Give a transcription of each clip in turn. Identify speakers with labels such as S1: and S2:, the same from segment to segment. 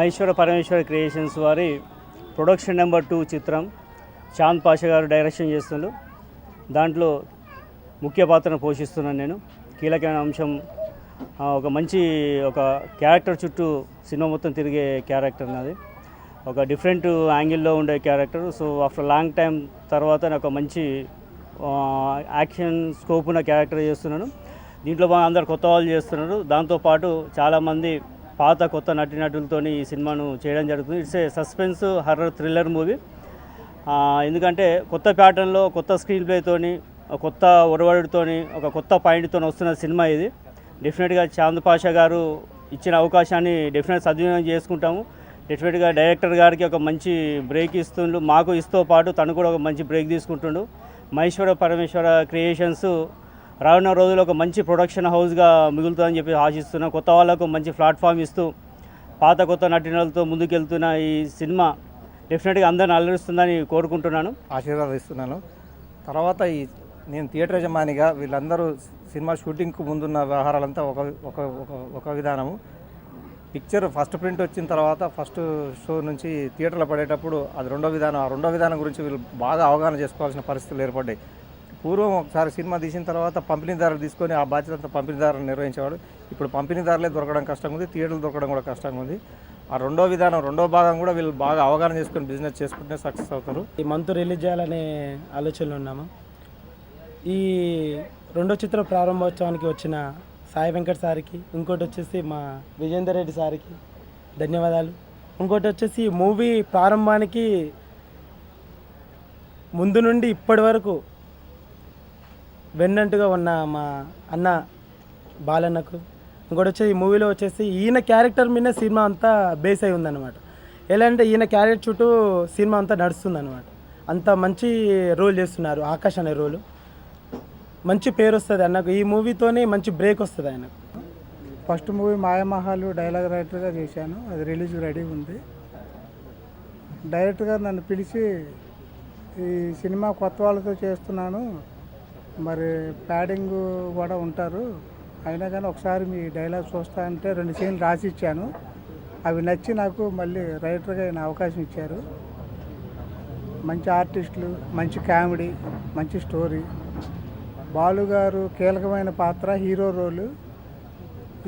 S1: Maheshwara Parameshwara creations వారి production number two చిత్రం చాంద్ పాషా గారు డైరెక్షన్ చేస్తున్నారు దాంట్లో ముఖ్య పాత్రను పోషిస్తున్నాను నేను. కీలకమైన అంశం ఒక మంచి ఒక క్యారెక్టర్ చుట్టూ సినిమా మొత్తం తిరిగే క్యారెక్టర్ నాది. ఒక డిఫరెంట్ యాంగిల్లో ఉండే character. So after long time తర్వాత నాకు ఒక మంచి యాక్షన్ స్కోప్ ఉన్న క్యారెక్టర్ చేస్తున్నాను. దీంట్లో బాగా అందరు కొత్త వాళ్ళు చేస్తున్నారు. దాంతోపాటు చాలామంది పాత కొత్త నటీనటులతో ఈ సినిమాను చేయడం జరుగుతుంది. It's a suspense horror thriller movie ఎందుకంటే కొత్త ప్యాటర్న్లో కొత్త స్క్రీన్ ప్లేతోని కొత్త ఒరవడితోని ఒక కొత్త పాయింట్తో వస్తున్న సినిమా ఇది. డెఫినెట్గా చాంద్ పాషా గారు ఇచ్చిన అవకాశాన్ని డెఫినెట్ సద్వినియోగం చేసుకుంటాము. డెఫినెట్గా డైరెక్టర్ గారికి ఒక మంచి బ్రేక్ ఇస్తుండు. మాకు ఇస్తో పాటు తను కూడా ఒక మంచి బ్రేక్ తీసుకుంటుండు. మహేశ్వర పరమేశ్వర క్రియేషన్స్ రానున్న రోజుల్లో ఒక మంచి ప్రొడక్షన్ హౌస్గా మిగులుతుందని చెప్పి ఆశిస్తున్నాం. కొత్త వాళ్ళకు మంచి ప్లాట్ఫామ్ ఇస్తూ పాత కొత్త నటినలతో ముందుకెళ్తున్న ఈ సినిమా డెఫినెట్గా అందరిని అలరిస్తుందని కోరుకుంటున్నాను.
S2: ఆశీర్వాదిస్తున్నాను. తర్వాత ఈ నేను థియేటర్ యజమానిగా వీళ్ళందరూ సినిమా షూటింగ్కు ముందున్న వ్యవహారాలంతా ఒక ఒక ఒక ఒక విధానము. పిక్చర్ ఫస్ట్ ప్రింట్ వచ్చిన తర్వాత ఫస్ట్ షో నుంచి థియేటర్లో పడేటప్పుడు అది రెండో విధానం ఆ రెండో విధానం గురించి వీళ్ళు బాగా అవగాహన చేసుకోవాల్సిన పరిస్థితులు ఏర్పడ్డాయి. పూర్వం ఒకసారి సినిమా తీసిన తర్వాత పంపిణీదారులు తీసుకొని ఆ బాధ్యత అంతా పంపిణీదారులు నిర్వహించేవాడు ఇప్పుడు పంపిణీదారులే దొరకడం కష్టంగా ఉంది థియేటర్లు దొరకడం కూడా కష్టంగా ఉంది. ఆ రెండో విధానం రెండో భాగం కూడా వీళ్ళు బాగా అవగాహన చేసుకొని బిజినెస్ చేసుకుంటే సక్సెస్ అవుతారు.
S3: ఈ మంత్ రిలీజ్ చేయాలనే ఆలోచనలో ఉన్నాము? ఈ రెండో చిత్ర ప్రారంభోత్సవానికి వచ్చిన సాయి వెంకట్ సార్కి ఇంకోటి వచ్చేసి మా విజేందర్ రెడ్డి సార్కి ధన్యవాదాలు. ఇంకోటి వచ్చేసి మూవీ ప్రారంభానికి ముందు నుండి ఇప్పటి వరకు వెన్నంటుగా ఉన్న మా అన్న బాలన్నకు. ఇంకోటి వచ్చి ఈ మూవీలో వచ్చేసి ఈయన క్యారెక్టర్ మీద సినిమా అంతా బేస్ అయి ఉందన్నమాట. ఎలా అంటే ఈయన క్యారెక్టర్ చుట్టూ సినిమా అంతా నడుస్తుందన్నమాట. అంత మంచి రోల్ చేస్తున్నారు ఆకాష్ అనే రోలు. మంచి పేరు వస్తుంది అన్నకు. ఈ మూవీతోనే మంచి బ్రేక్ వస్తుంది ఆయనకు.
S4: ఫస్ట్ మూవీ మాయామహాలు డైలాగ్ రైటర్గా చేశాను. అది రిలీజ్ రెడీ ఉంది. డైరెక్ట్గా నన్ను పిలిచి ఈ సినిమా కొత్త వాళ్ళతో చేస్తున్నాను. మరి ప్యాడింగ్ కూడా ఉంటారు. అయినా కానీ ఒకసారి మీ డైలాగ్ చూస్తా అంటే రెండు సీన్లు రాసి ఇచ్చాను అవి నచ్చి నాకు మళ్ళీ రైటర్గా ఆయన అవకాశం ఇచ్చారు. మంచి ఆర్టిస్టులు మంచి కామెడీ మంచి స్టోరీ. బాలు గారు కీలకమైన పాత్ర హీరో రోలు.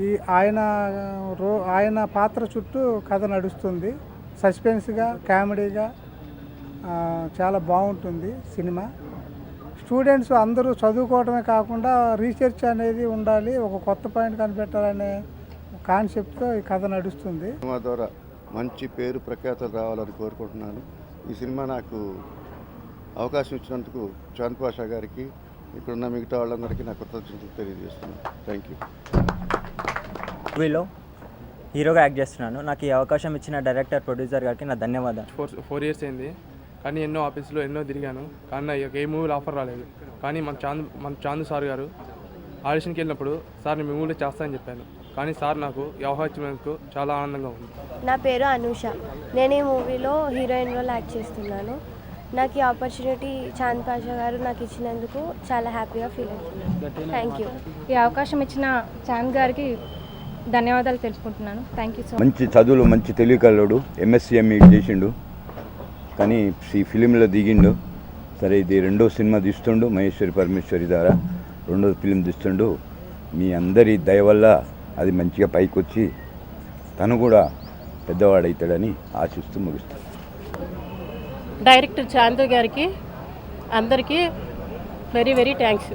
S4: ఈ ఆయన రో ఆయన పాత్ర చుట్టూ కథ నడుస్తుంది. సస్పెన్స్గా కామెడీగా చాలా బాగుంటుంది సినిమా. స్టూడెంట్స్ అందరూ చదువుకోవడమే కాకుండా రీసెర్చ్ అనేది ఉండాలి ఒక కొత్త పాయింట్ కనిపెట్టాలనే కాన్సెప్ట్తో ఈ కథ నడుస్తుంది.
S5: సినిమా ద్వారా మంచి పేరు ప్రఖ్యాతలు రావాలని కోరుకుంటున్నాను. ఈ సినిమా నాకు అవకాశం ఇచ్చినందుకు చాంద్ పాషా గారికి ఇక్కడున్న మిగతా వాళ్ళందరికీ నా కృతజ్ఞతలు తెలియజేస్తున్నాను. థ్యాంక్ యూ
S6: మూవీలో హీరోగా యాక్ట్ చేస్తున్నాను. నాకు ఈ అవకాశం ఇచ్చిన డైరెక్టర్ ప్రొడ్యూసర్ గారికి నా ధన్యవాదాలు.
S7: ఫోర్ ఫోర్ ఇయర్స్ అయింది. కానీ ఎన్నో ఆఫీసులో ఎన్నో తిరిగాను. కానీ నాకు ఏ మూవీలో ఆఫర్ రాలేదు. కానీ మన చాంద్ మన చాంద్ సార్ గారు ఆడిషన్కి వెళ్ళినప్పుడు సార్ నేను మీ మూవీలో చేస్తానని చెప్పాను. కానీ సార్ నాకు ఇచ్చినందుకు చాలా ఆనందంగా ఉంది.
S8: నా పేరు అనూష. నేను ఈ మూవీలో హీరోయిన్ రోల్ యాక్ట్ చేస్తున్నాను. నాకు ఈ ఆపర్చునిటీ చాంద్ పాషా గారు నాకు ఇచ్చినందుకు చాలా హ్యాపీగా ఫీల్ అవుతున్నాను. థ్యాంక్ యూ
S9: ఈ అవకాశం ఇచ్చిన చాంద్ గారికి ధన్యవాదాలు తెలుపుకుంటున్నాను. థ్యాంక్ యూ సో
S10: మంచి చదువులు మంచి తెలివికల్లోడు ఎంఎస్సీఎంఈ చేసిండు. కానీ ఈ ఫిలింలో దిగిండు. సరే ఇది రెండో సినిమా తీస్తుండు మహేశ్వరి పరమేశ్వరి ద్వారా. రెండో ఫిలిం తీస్తుండు. మీ అందరి దయ వల్ల అది మంచిగా పైకి వచ్చి తను కూడా పెద్దవాడవుతాడని ఆశిస్తూ ముగిస్తాను
S9: డైరెక్టర్ చాంద్ గారికి అందరికీ వెరీ వెరీ థ్యాంక్స్.